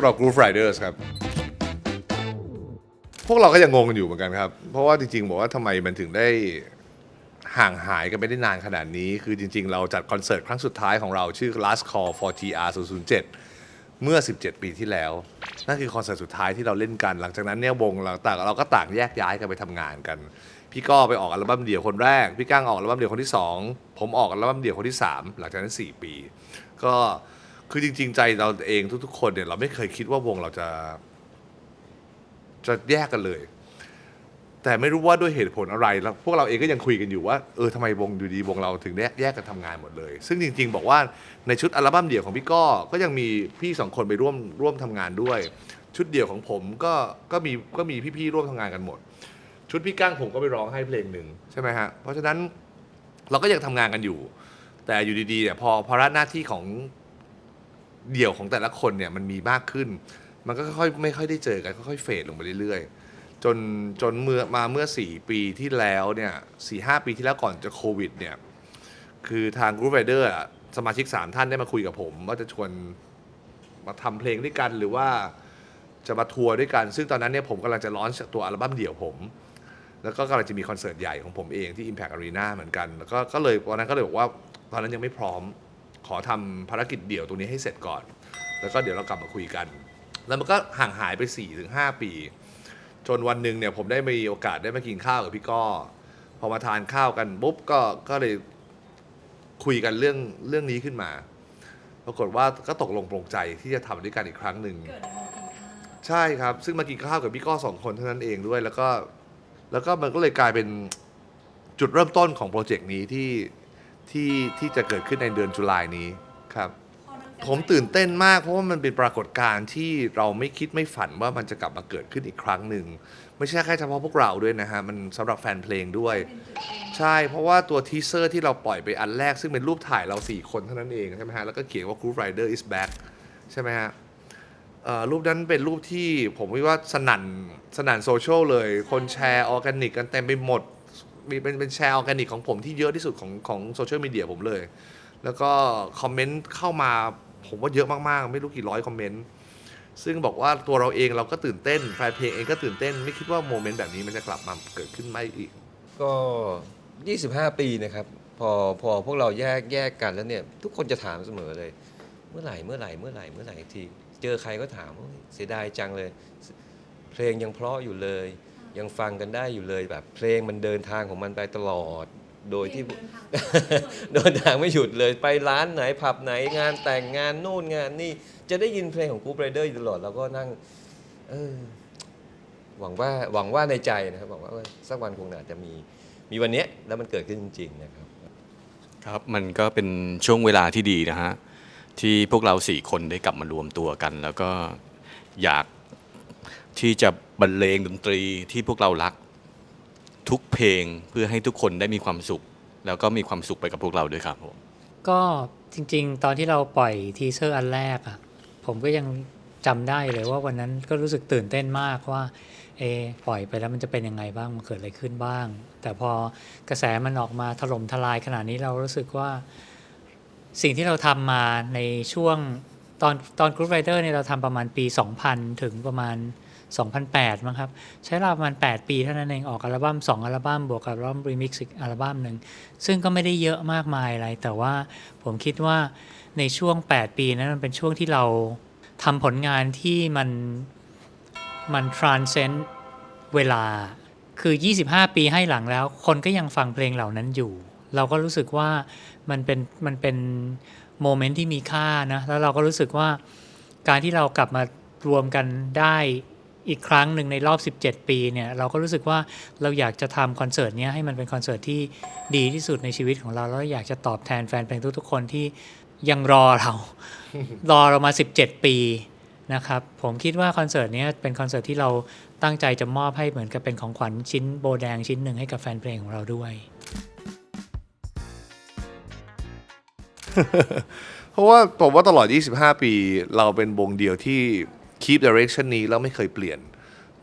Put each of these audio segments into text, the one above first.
พวกเรา Groove Riders ครับ พวกเราก็ยังงงกันอยู่เหมือนกันครับ เพราะว่าจริงๆ บอกว่าทำไมมันถึงได้ห่างหายกันไม่ได้นานขนาดนี้ คือจริงๆ เราจัดคอนเสิร์ตครั้งสุดท้ายของเราชื่อ Last Call for TR 007เมื่อ 17 ปีที่แล้ว นั่นคือคอนเสิร์ตสุดท้ายที่เราเล่นกัน หลังจากนั้นเนี่ยวงเราต่างเราก็ต่างแยกย้ายกันไปทำงานกัน พี่ก็ไปออกอัลบั้มเดี่ยวคนแรก พี่ก้างออกอัลบั้มเดี่ยวคนที่2ผมออกอัลบั้มเดี่ยวคนที่3หลังจากนั้น4ปี ก็ คือจริง ๆ ใจเราเองทุก ๆ คนเนี่ยเราไม่เคยคิดว่าวงเราจะ จะแยกกันเลย แต่ไม่รู้ว่าด้วยเหตุผลอะไรแล้วพวกเราเองก็ยังคุยกันอยู่ว่าเออทำไมวงอยู่ดีวงเราถึงแยกแยกกันทำงานหมดเลย ซึ่งจริง ๆ บอกว่าในชุดอัลบั้มเดี่ยวของพี่ก้อก็ยังมีพี่สองคนไปร่วมร่วมทำงานด้วย ชุดเดี่ยวของผมก็ก็มีก็มีพี่ๆร่วมทำงานกันหมด ชุดพี่ก้างผมก็ไปร้องให้เพลงหนึ่งใช่ไหมฮะเพราะฉะนั้นเราก็ยังทำงานกันอยู่ แต่อยู่ดีๆเนี่ยพอภาระหน้าที่ของ เดี่ยวของแต่ละคนเนี่ยมันมีมากขึ้น มันก็ค่อยไม่ค่อยได้เจอกันค่อยๆเฟดลงไปเรื่อยๆ จนจนเมื่อมาเมื่อ 4 ปีที่แล้วเนี่ยสี่ห้าปีที่แล้วก่อนจะโควิดเนี่ยคือทาง Group Rider อะสมาชิก 3 ท่านได้มาคุยกับผม ว่าจะชวนมาทำเพลงด้วยกันหรือว่าจะมาทัวร์ด้วยกัน ซึ่งตอนนั้นเนี่ยผมกำลังจะร้อนตัวอัลบั้มเดี่ยวผม แล้วก็กำลังจะมีคอนเสิร์ตใหญ่ของผมเองที่ Impact Arena เหมือนกัน แล้วก็ก็เลยวันนั้นก็เลยบอกว่าตอนนั้นยังไม่พร้อม อทำภารกิจเดี่ยวตรงนี้ให้เสร็จก่อน แล้วก็เดี๋ยวเรากลับมาคุยกัน แล้วมันก็ห่างหายไป4ี่ถึงหปี จนวันหนึ่งเนี่ยผมได้มีโอกาสได้มากินข้าวกับพี่ก้อพอมาทานข้าวกันปุ๊บก็ก็เลยคุยกันเรื่องเรื่องนี้ขึ้นมา ปรากฏว่าก็ตกลงปรงใจที่จะทำด้วยกันอีกครั้งหนึ่ง เกิดในโมกินข้าวใช่ครับ ซึ่งมากินข้าวกับพี่ก้อสองคนเท่านั้นเองด้วย แล้วก็ แล้วก็มันก็เลยกลายเป็นจุดเริ่มต้นของโปรเจกต์นี้ที่ ที่ที่จะเกิดขึ้นในเดือนจุลายนี้ครับพอมันเป็นผมตื่นเต้นมากเพราะว่ามันเป็นปรากฏการณ์ที่เราไม่คิดไม่ฝันว่ามันจะกลับมาเกิดขึ้นอีกครั้งหนึ่ง ไม่ใช่แค่เฉพาะพวกเราด้วยนะฮะ มันสำหรับแฟนเพลงด้วยเป็นจุดเด่นใช่เพราะว่าตัวทีเซอร์ที่เราปล่อยไปอันแรกซึ่งเป็นรูปถ่ายเรา 4 คนเท่านั้นเองใช่ไหมฮะ แล้วก็เขียนว่า Groove Rider is back ใช่ไหมฮะเอ่อรูปนั้นเป็นรูปที่ผมว่าสนั่นสนั่นโซเชียลเลย คนแชร์ออร์แกนิกกันเต็มไปหมด มีเป็นเป็นแชร์ออร์แกนิกของผมที่เยอะที่สุดของของโซเชียลมีเดียผมเลย แล้วก็คอมเมนต์เข้ามาผมว่าเยอะมากๆ ไม่รู้กี่ร้อยคอมเมนต์ซึ่งบอกว่าตัวเราเองเราก็ตื่นเต้นแฟนเพลงเองก็ตื่นเต้น ไม่คิดว่าโมเมนต์แบบนี้มันจะกลับมาเกิดขึ้นไม่อีก ก็ 25 ปีนะครับ พอพอพวกเราแยกแยกกันแล้วเนี่ย ทุกคนจะถามเสมอเลย เมื่อไหร่เมื่อไหร่เมื่อไหร่เมื่อไหร่ที เจอใครก็ถามว่าเสียดายจังเลย เพลงยังเพราะอยู่เลย ยังฟังกันได้อยู่เลยแบบ เพลงมันเดินทางของมันไปตลอด โดยที่เดินทางไปด้วยเดินทางไม่หยุดเลยไปร้านไหนผับไหนงานแต่งงานนู่นงานนี่ จะได้ยินเพลงของกูเบรเดอร์อยู่ตลอดแล้วก็นั่ง เออ หวังว่าหวังว่าในใจนะครับหวังว่าสักวันคงอาจจะมีมีวันเนี้ยแล้วมันเกิดขึ้นจริง ๆ นะครับ ครับมันก็เป็นช่วงเวลาที่ดีนะฮะ ที่พวกเราสี่คนได้กลับมารวมตัวกัน แล้วก็อยาก ที่จะบรรเลงดนตรีที่พวกเรารัก ทุกเพลงเพื่อให้ทุกคนได้มีความสุข แล้วก็มีความสุขไปกับพวกเราด้วยครับผมก็จริง ๆ ตอนที่เราปล่อยทีเซอร์อันแรกอะผมก็ยังจำได้เลยว่าวันนั้นก็รู้สึกตื่นเต้นมากว่าเอปล่อยไปแล้วมันจะเป็นยังไงบ้างมันเกิดอะไรขึ้นบ้าง แต่พอกระแสมันออกมาถล่มทลายขนาดนี้เรารู้สึกว่า สิ่งที่เราทำมาในช่วง ตอนตอน Group Rider เนี่ยเราทำประมาณปี 2000 ถึงประมาณ 2008มั้งครับ ใช้เวลาประมาณ 8 ปีเท่านั้นเอง ออกอัลบั้ม 2 อัลบั้ม บวกกับอัลบั้มรีมิกซ์อีกอัลบั้มหนึ่ง ซึ่งก็ไม่ได้เยอะมากมายอะไร แต่ว่าผมคิดว่าในช่วง 8 ปีนั้นมันเป็นช่วงที่เราทำผลงานที่มันมัน transcend เวลา คือ 25 ปีให้หลังแล้ว คนก็ยังฟังเพลงเหล่านั้นอยู่ เราก็รู้สึกว่ามันเป็นมันเป็น โมเมนต์ที่มีค่านะแล้วเราก็รู้สึกว่าการที่เรากลับมารวมกันได้อีกครั้งหนึ่งในรอบ 17 ปีเนี่ยเราก็รู้สึกว่าเราอยากจะทำคอนเสิร์ตเนี้ยให้มันเป็นคอนเสิร์ตที่ดีที่สุดในชีวิตของเรา แล้วอยากจะตอบแทนแฟนเพลงทุกๆคนที่ยังรอเรา รอเรามา 17 ปีนะครับผมคิดว่าคอนเสิร์ตเนี้ยเป็นคอนเสิร์ตที่เราตั้งใจจะมอบให้เหมือนกับเป็นของขวัญชิ้นโบแดงชิ้นหนึ่งให้กับแฟนเพลงของเราด้วย เพราะว่าผมว่าตลอด 25 ปี เราเป็นวงเดียวที่ keep direction นี้แล้วไม่เคยเปลี่ยน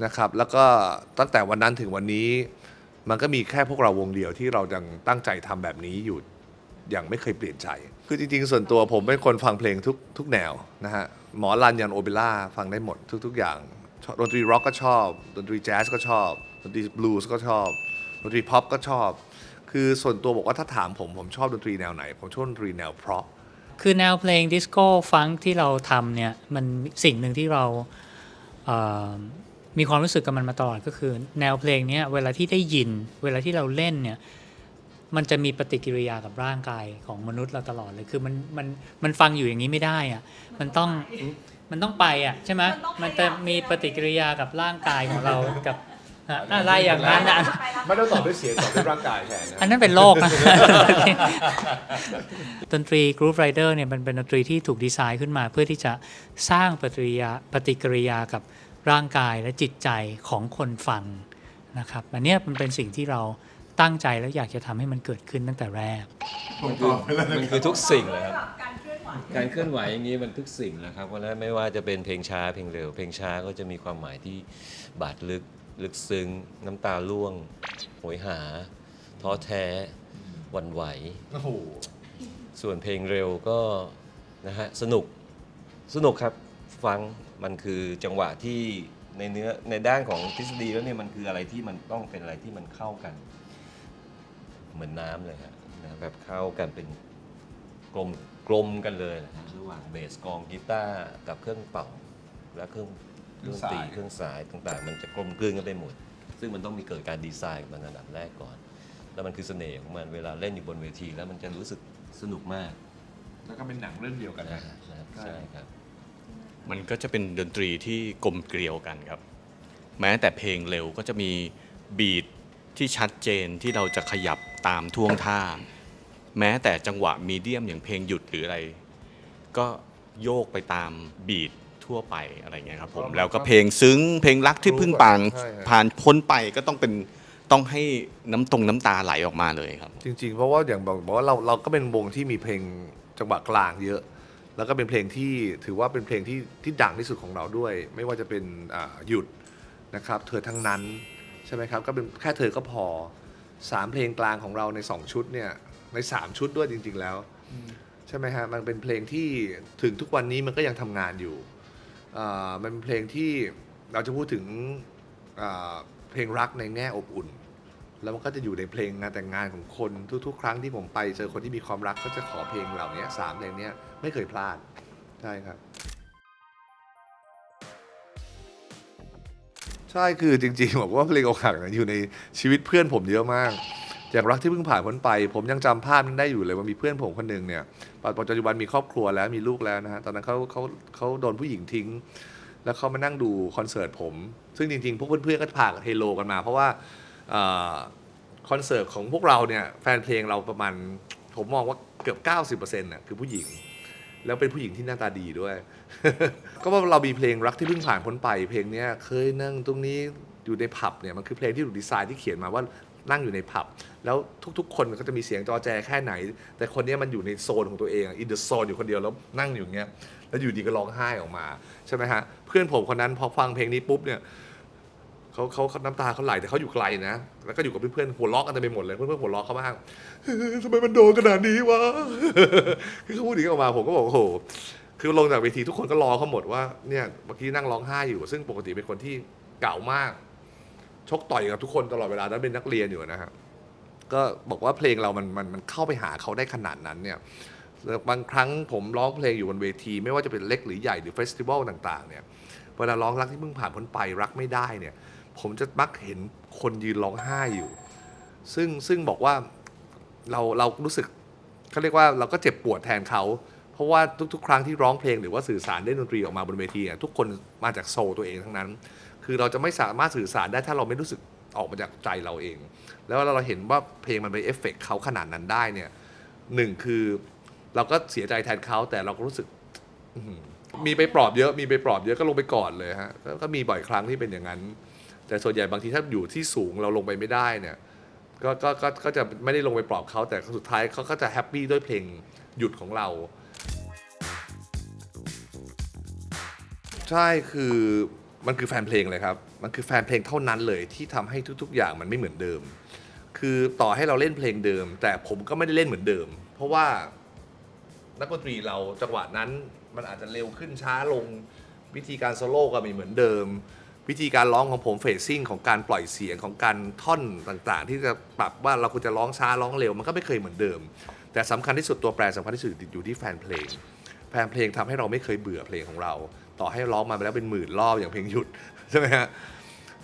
นะครับ แล้วก็ตั้งแต่วันนั้นถึงวันนี้ มันก็มีแค่พวกเราวงเดียวที่เรายังตั้งใจทำแบบนี้อยู่อย่างไม่เคยเปลี่ยนใจ คือจริงๆ ส่วนตัวผมเป็นคนฟังเพลงทุกทุกแนวนะฮะ หมอรันยันโอเปร่าฟังได้หมดทุกๆ อย่างดนตรีร็อกก็ชอบ ดนตรีแจ๊สก็ชอบ ดนตรีบลูส์ก็ชอบ ดนตรีพ็อปก็ชอบ คือส่วนตัวบอกว่าถ้าถามผม ผมชอบดนตรีแนวไหน ผมชอบดนตรีแนวเพราะ คือแนวเพลงดิสโก้ฟังที่เราทำเนี่ย มันสิ่งหนึ่งที่เราเอ่อมีความรู้สึกกับมันมาตลอดก็คือ แนวเพลงเนี้ยเวลาที่ได้ยิน เวลาที่เราเล่นเนี่ยมันจะมีปฏิกิริยากับร่างกายของมนุษย์เราตลอดเลยคือมันมันมันฟังอยู่อย่างนี้ไม่ได้อะมันต้องมันต้องไปอะใช่ไหมมันจะมีปฏิกิริยากับร่างกายของเรากับฮะ อะไรอย่างนั้นอะไม่ต้องตอบด้วยเสียงตอบด้วยร่างกายแทนนะอันนั้นเป็นโลกนะดนตรี Groove Rider เนี่ยมันเป็นดนตรีที่ถูกดีไซน์ขึ้นมา เพื่อที่จะสร้างปฏิกิริยาปฏิกิริยากับร่างกายและจิตใจของคนฟังนะครับอันเนี้ยมันเป็นสิ่งที่เราตั้งใจแล้วอยากจะทำให้มันเกิดขึ้นตั้งแต่แรก มันคือมันคือทุกสิ่งเลยครับการเคลื่อนไหวการเคลื่อนไหวอย่างนี้มันทุกสิ่งนะครับเพราะฉะนั้นไม่ว่าจะเป็นเพลงช้าเพลงเร็ว เพลงช้าก็จะมีความหมายที่บาดลึก ลึกซึ้ง น้ำตาล่วงโหยหา ท้อแท้หวั่นไหว โอ้โหส่วนเพลงเร็วก็นะฮะสนุกสนุกครับฟังมันคือจังหวะที่ในเนื้อในด้านของทฤษฎีแล้วเนี่ยมันคืออะไรที่มันต้องเป็นอะไรที่มันเข้ากัน เหมือนน้ำเลยฮะนะแบบเข้ากันเป็นกลมกลมกันเลยนะฮะระหว่างเบสกลองกีตาร์กับเครื่องเป่าและเครื่อง เครื่องตีเครื่องสายต่างๆ มันจะกลมกลืนกันไปหมด ซึ่งมันต้องมีเกิดการดีไซน์มันอันดับแรกก่อน แล้วมันคือเสน่ห์ของมันเวลาเล่นอยู่บนเวที แล้วมันจะรู้สึกสนุกมากแล้วก็เป็นหนังเรื่องเดียวกันนะนะฮะนะใช่ครับ มันก็จะเป็นดนตรีที่กลมเกลียวกันครับ แม้แต่เพลงเร็วก็จะมีบีทที่ชัดเจนที่เราจะขยับตามท่วงท่า แม้แต่จังหวะมีเดียมอย่างเพลงหยุดหรืออะไร ก็โยกไปตามบีท ทั่วไปอะไรเงี้ยครับผมแล้วก็เพลงซึ้งเพลงรักที่เพิ่งผ่านใช่ฮะผ่านพ้นไปก็ต้องเป็นต้องให้น้ำตรงน้ำตาไหลออกมาเลยครับ จริงๆ เพราะว่าอย่างบอกบอกว่าเราเราก็เป็นวงที่มีเพลงจังหวะกลางเยอะ แล้วก็เป็นเพลงที่ถือว่าเป็นเพลงที่ที่ดังที่สุดของเราด้วย ไม่ว่าจะเป็นอ่าหยุดนะครับ เธอทั้งนั้นใช่ไหมครับ ก็เป็นแค่เธอก็พอสามเพลงกลางของเราใน2ชุดเนี่ยใน3ชุดด้วยจริง ๆ แล้ว ใช่ไหมฮะมันเป็นเพลงที่ถึงทุกวันนี้มันก็ยังทำงานอยู่อ่า มันเป็นเพลงที่เราจะพูดถึงเพลงรักในแง่อบอุ่น แล้วมันก็จะอยู่ในเพลงงานแต่งงานของคนทุก ๆ ครั้งที่ผมไปเจอคนที่มีความรักก็จะขอเพลงเหล่านี้สามเพลงนี้ไม่เคยพลาดใช่ครับ ใช่คือจริงๆบอกว่าเพลงอกหักอยู่ในชีวิตเพื่อนผมเยอะมากอย่างรักที่เพิ่งผ่านพ้นไป ผมยังจำภาพนั้นได้อยู่เลยว่ามีเพื่อนผมคนหนึ่งเนี่ย ปัจจุบันมีครอบครัวแล้วมีลูกแล้วนะฮะตอนนั้นเขาเขาเขาโดนผู้หญิงทิ้ง แล้วเขามานั่งดูคอนเสิร์ตผม ซึ่งจริงๆ พวกเพื่อนๆก็พากันเฮโลกันมา เพราะว่าอคอนเสิร์ตของพวกเราเนี่ยแฟนเพลงเราประมาณผมมองว่าเกือบ 90%น่ะคือผู้หญิง แล้วเป็นผู้หญิงที่หน้าตาดีด้วย ก็ว่าเรามีเพลงรักที่เพิ่งผ่านพ้นไป เพลงเนี้ยเคยนั่งตรงนี้อยู่ในผับเนี่ยมันคือเพลงที่ถูกดีไซน์ที่เขียนมาว่า นั่งอยู่ในผับ แล้วทุกๆคนก็จะมีเสียงจอแจแค่ไหน แต่คนนี้มันอยู่ในโซนของตัวเองอินเดอะโซนอยู่คนเดียวแล้วนั่งอยู่อย่างเงี้ยแล้วอยู่ดีก็ร้องไห้ออกมาใช่ไหมฮะเพื่อนผมคนนั้นพอฟังเพลงนี้ปุ๊บเนี่ยเขาเขาเขาน้ำตาเขาไหลแต่เขาอยู่ไกลนะ แล้วก็อยู่กับเพื่อนๆหัวเราะกันเต็มไปหมดเลยเพื่อนๆหัวเราะเขามากทำไมมันโดนขนาดนี้วะคือเขาพูดอย่างนี้ออกมาผมก็บอกโอ้โหคือลงจากเวทีทุกคนก็รอเขาหมดว่าเนี่ยเมื่อกี้นั่งร้องไห้อยู่ ซึ่งปกติเป็นคนที่เก่ามาก ชกต่อยกับทุกคนตลอดเวลานั้นเป็นนักเรียนอยู่นะฮะก็บอกว่าเพลงเรามันมันมันเข้าไปหาเขาได้ขนาดนั้นเนี่ยบางครั้งผมร้องเพลงอยู่บนเวที ไม่ว่าจะเป็นเล็กหรือใหญ่หรือเฟสติวัลต่างๆเนี่ยเวลาร้องรักที่เพิ่งผ่านพ้นไปรักไม่ได้เนี่ย ผมจะมักเห็นคนยืนร้องไห้อยู่ ซึ่งซึ่งบอกว่าเราเรารู้สึกเขาเรียกว่าเราก็เจ็บปวดแทนเขา เพราะว่าทุกๆ ครั้งที่ร้องเพลงหรือว่าสื่อสารได้ดนตรีออกมาบนเวทีทุกคนมาจากโซลตัวเองทั้งนั้น คือเราจะไม่สามารถสื่อสารได้ถ้าเราไม่รู้สึกออกมาจากใจเราเอง แล้วเราเห็นว่าเพลงมันไปเอฟเฟกเขาขนาดนั้นได้เนี่ยหนึ่งคือเราก็เสียใจแทนเขาแต่เราก็รู้สึกอื้อหือมีไปปลอบเยอะมีไปปลอบเยอะก็ลงไปกอดเลยฮะก็ก็มีบ่อยครั้งที่เป็นอย่างนั้น แต่ส่วนใหญ่บางทีถ้าอยู่ที่สูงเราลงไปไม่ได้เนี่ยก็ก็ก็ก็จะไม่ได้ลงไปปลอบเขาแต่สุดท้ายเขาก็จะแฮปปี้ด้วยเพลงหยุดของเรา ใช่คือ มันคือแฟนเพลงเลยครับ มันคือแฟนเพลงเท่านั้นเลยที่ทำให้ทุก ๆ อย่างมันไม่เหมือนเดิม คือต่อให้เราเล่นเพลงเดิม แต่ผมก็ไม่ได้เล่นเหมือนเดิม เพราะว่านักดนตรีเราจังหวะนั้นมันอาจจะเร็วขึ้นช้าลงวิธีการโซโล่ก็ไม่เหมือนเดิม วิธีการร้องของผมเฟซซิ่งของการปล่อยเสียงของการท่อนต่างๆ ที่จะปรับว่าเราควรจะร้องช้าร้องเร็วมันก็ไม่เคยเหมือนเดิม แต่สำคัญที่สุดตัวแปรสำคัญที่สุดอยู่ที่แฟนเพลงแฟนเพลงทำให้เราไม่เคยเบื่อเพลงของเรา ต่อให้ร้องมาไปแล้วเป็นหมื่นรอบอย่างเพลงหยุดใช่ไหมฮะ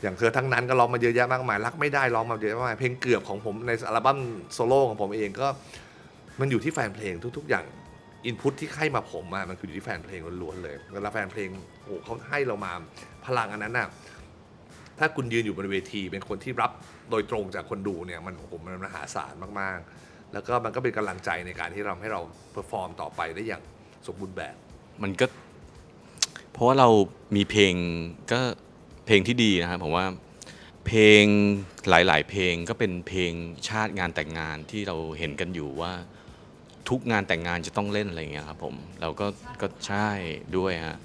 อย่างเธอทั้งนั้นก็ร้องมาเยอะแยะมากมายรักไม่ได้ร้องมาเยอะแยะมากมายเพลงเกือบของผมในอัลบั้มโซโล่ของผมเองก็มันอยู่ที่แฟนเพลงทุก ๆ อย่างอินพุตที่ให้มาผมอะมันคืออยู่ที่แฟนเพลงล้วนๆเลยเวลาแฟนเพลงโอ้โหเขาให้เรามาพลังอันนั้นน่ะถ้าคุณยืนอยู่บนเวที เป็นคนที่รับโดยตรงจากคนดูเนี่ยมันโอ้โหมันมหาศาลมากๆ แล้วก็มันก็เป็นกำลังใจในการที่เราให้เราเพอร์ฟอร์มต่อไปได้อย่างสมบูรณ์แบบ มันก็ เพราะว่าเรามีเพลงก็เพลงที่ดีนะครับผมว่าเพลงหลาย ๆ เพลงก็เป็นเพลงชาติงานแต่งงานที่เราเห็นกันอยู่ว่า ทุกงานแต่งงานจะต้องเล่นอะไรอย่างเงี้ยครับผมเราก็ก็ใช่ด้วยฮะ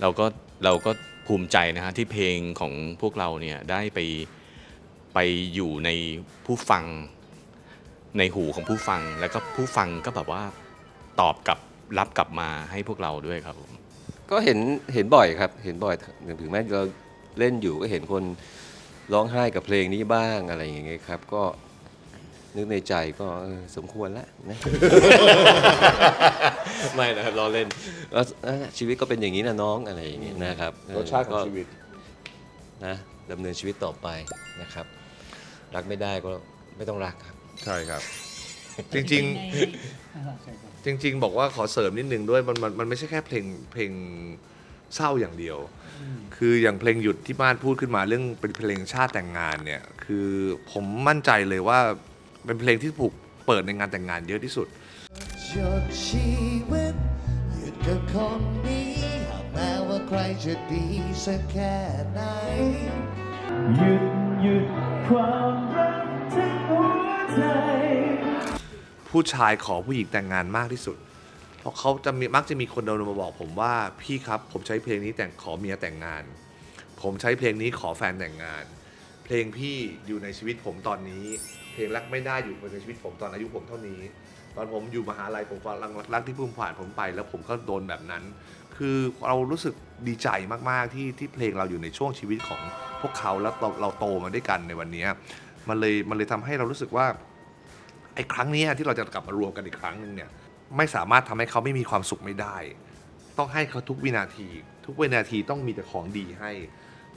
เราก็เราก็ภูมิใจนะฮะที่เพลงของพวกเราเนี่ยได้ไปไปอยู่ในผู้ฟังในหูของผู้ฟัง แล้วก็ผู้ฟังก็แบบว่าตอบกลับรับกลับมาให้พวกเราด้วยครับผม ก็เห็นเห็นบ่อยครับ เห็นบ่อยถึงแม้เราเล่นอยู่ก็เห็นคนร้องไห้กับเพลงนี้บ้างอะไรอย่างเงี้ยครับ ก็นึกในใจก็เออสมควรแล้วนะ ไม่นะครับเราเล่น แล้วเอ้อชีวิตก็เป็นอย่างนี้นะน้องอะไรอย่างเงี้ยนะครับเออรสชาติของก็ชีวิตนะดำเนินชีวิตต่อไปนะครับ รักไม่ได้ก็ไม่ต้องรักครับ ใช่ครับ จริง ๆ จริง ๆ บอกว่าขอเสริมนิดนึงด้วยมันมันมันไม่ใช่แค่เพลงเพลงเศร้าอย่างเดียว คืออย่างเพลงหยุดที่บ้านพูดขึ้นมาเรื่องเป็นเพลงชาติแต่งงานเนี่ย คือผมมั่นใจเลยว่าเป็นเพลงที่ถูกเปิดในงานแต่งงานเยอะที่สุดหยุดชีวิตหยุดกับคนนี้หากแม้ว่าใครจะดีสักแค่ไหน หยุดหยุดความ ผู้ชายขอผู้หญิงแต่งงานมากที่สุด เพราะเขาจะมีมักจะมีคนเดินมาบอกผมว่าพี่ครับผมใช้เพลงนี้แต่งขอเมียแต่งงาน ผมใช้เพลงนี้ขอแฟนแต่งงาน เพลงพี่อยู่ในชีวิตผมตอนนี้ เพลงรักไม่ได้อยู่ในชีวิตผมตอนอายุผมเท่านี้ ตอนผมอยู่มหาลัยผมฟังรักรักที่พุ่มผ่านผมไป แล้วผมก็โดนแบบนั้น คือเรารู้สึกดีใจมากๆที่ที่เพลงเราอยู่ในช่วงชีวิตของพวกเขาแล้วเราเราโตมาด้วยกันในวันนี้มันเลยมันเลยทำให้เรารู้สึกว่า ไอ้ครั้งนี้ที่เราจะกลับมารวมกันอีกครั้งหนึ่งเนี่ยไม่สามารถทำให้เขาไม่มีความสุขไม่ได้ ต้องให้เขาทุกวินาที ทุกวินาทีต้องมีแต่ของดีให้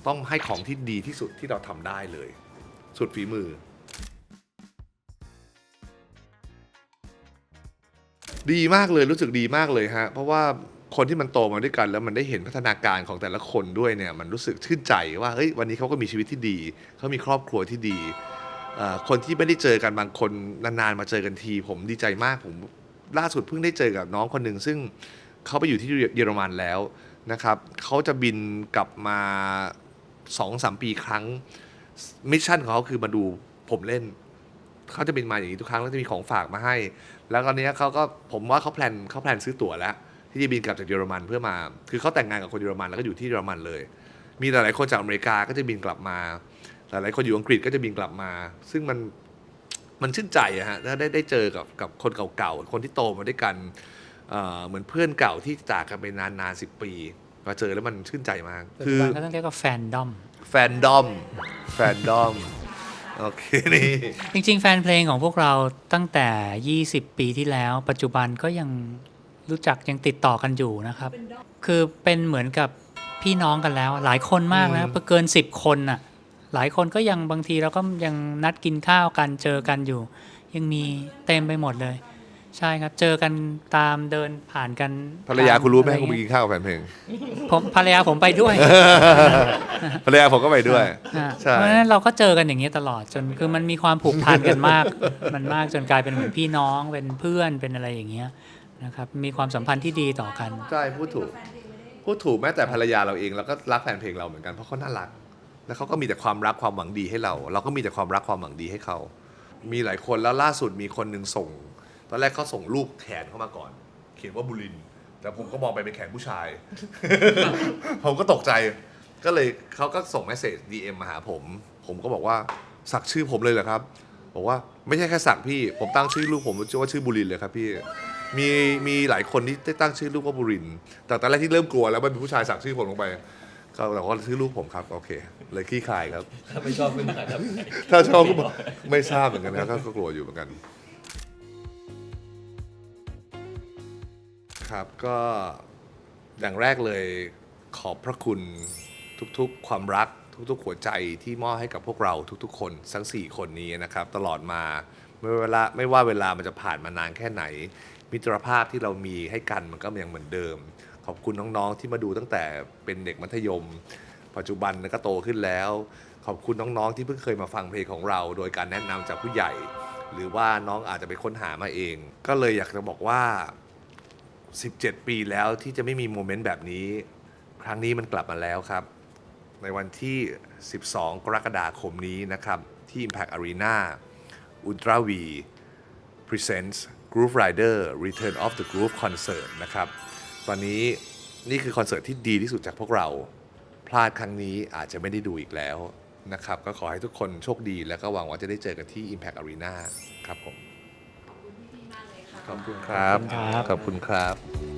ต้องให้ของที่ดีที่สุดที่เราทำได้เลย สุดฝีมือ ดีมากเลยรู้สึกดีมากเลยฮะเพราะว่าคนที่มันโตมาด้วยกัน แล้วมันได้เห็นพัฒนาการของแต่ละคนด้วยเนี่ยมันรู้สึกชื่นใจว่าเฮ้ยวันนี้เขาก็มีชีวิตที่ดีเขามีครอบครัวที่ดี คนที่ไม่ได้เจอกันบางคนนานๆมาเจอกันที ผมดีใจมากผมล่าสุดเพิ่งได้เจอกับน้องคนหนึ่งซึ่งเขาไปอยู่ที่เยอรมันแล้วนะครับเขาจะบินกลับมาสองสามปีครั้งมิชชั่นของเขาคือมาดูผมเล่นเขาจะบินมาอย่างนี้ทุกครั้งแล้วจะมีของฝากมาให้ แล้วตอนนี้เขาก็ผมว่าเขาแพลนเขาแพลนซื้อตั๋วแล้ว ที่จะบินกลับจากเยอรมันเพื่อมา คือเขาแต่งงานกับคนเยอรมันแล้วก็อยู่ที่เยอรมันเลย มีหลายๆคนจากอเมริกาก็จะบินกลับมา หลายๆคนอยู่อังกฤษก็จะบินกลับมา ซึ่งมันมันชื่นใจอะฮะถ้าได้ได้เจอกับกับคนเก่าๆ คนที่โตมาด้วยกันเอ่อเหมือนเพื่อนเก่าที่จากกันไปนานนานสิปี มาเจอแล้วมันชื่นใจมาก ปัจคืจุอ บันก็ต้องเรียกว่าแฟนดอม แฟนดอม แฟนดอม โอเคนี่จริง ๆ แฟนเพลงของพวกเราตั้งแต่ 20 ปีที่แล้ว ปัจจุบันก็ยังรู้จักยังติดต่อกันอยู่นะครับ คือเป็นเหมือนกับพี่น้องกันแล้ว หลายคนมากนะเกิน 10 คนน่ะ หลายคนก็ยังบางทีเราก็ยังนัดกินข้าวกันเจอกันอยู่ ยังมีเต็มไปหมดเลย ใช่ครับ เจอกันตามเดินผ่านกันภรรยาคุณรู้ไหมอะคุณไปเงี้ยกินข้าวกับแฟนเพลงผมภรรยาผมไปด้วย ภรรยาผมก็ไปด้วยอ่าใช่เพราะฉะนั้นเราก็เจอกันอย่างนี้ยตลอดจนคือมันมีความผูกพันกันมาก มันมากจนกลายเป็นเหมือนพี่น้องเป็นเพื่อนเป็นอะไรอย่างเงี้ยนะครับมีความสัมพันธ์ที่ดีต่อกันใช่พูดถูกพูดถูกแม้แต่ภรรยาเราเองเราก็รักแฟนเพลงเราเหมือนกันเพราะเขาน่ารัก แล้วเขาก็มีแต่ความรักความหวังดีให้เรา เราก็มีแต่ความรักความหวังดีให้เขา มีหลายคนแล้วล่าสุดมีคนหนึ่งส่ง ตอนแรกเขาส่งรูปแขนเข้ามาก่อน เขียนว่าบุริน แต่ผมก็มองไปเป็นแขนผู้ชาย ผมก็ตกใจ ก็เลยเขาก็ส่งเมสเซจ DM มาหาผม ผมก็บอกว่าสักชื่อผมเลยเหรอครับ บอกว่าไม่ใช่แค่สักพี่ ผมตั้งชื่อลูกผมว่าชื่อบุรินเลยครับพี่ มีมีหลายคนที่ได้ตั้งชื่อลูกว่าบุริน แต่ตอนแรกที่เริ่มกลัวแล้วมันเป็นผู้ชายสักชื่อผมลงไป ก็แต่ว่าชื่อลูกผมครับโอเค เลยขี้คายครับ ถ้าไม่ชอบขึ้นมาทำยังไงถ้าชอบก็บอกไม่ทราบเหมือนกันนะครับก็กลัวอยู่เหมือนกัน ครับก็อย่างแรกเลยขอบพระคุณทุกๆ ความรักทุกๆ หัวใจที่มอบให้กับพวกเราทุกๆ คนทั้ง 4 คนนี้นะครับ ตลอดมาไม่ว่าเวลาไม่ว่าเวลามันจะผ่านมานานแค่ไหน มิตรภาพที่เรามีให้กันมันก็ยังเหมือนเดิม ขอบคุณน้องๆที่มาดูตั้งแต่เป็นเด็กมัธยม ปัจจุบันก็โตขึ้นแล้ว ขอบคุณน้องๆที่เพิ่งเคยมาฟังเพลงของเรา โดยการแนะนำจากผู้ใหญ่ หรือว่าน้องอาจจะไปค้นหามาเอง ก็เลยอยากจะบอกว่า 17 ปีแล้วที่จะไม่มีโมเมนต์แบบนี้ ครั้งนี้มันกลับมาแล้วครับ ในวันที่ 12 กรกฎาคมนี้นะครับ ที่ Impact Arena Ultra V Presents Groove Rider Return of the Groove Concert นะครับ ตอนนี้นี่คือคอนเสิร์ตที่ดีที่สุดจากพวกเรา พลาดครั้งนี้อาจจะไม่ได้ดูอีกแล้วนะครับ ก็ขอให้ทุกคนโชคดี แล้วก็หวังว่าจะได้เจอกันที่ Impact Arena ครับผม ขอบคุณพี่ๆมากเลยค่ะขอบคุณครับ ขอบคุณครับขอบคุณครับ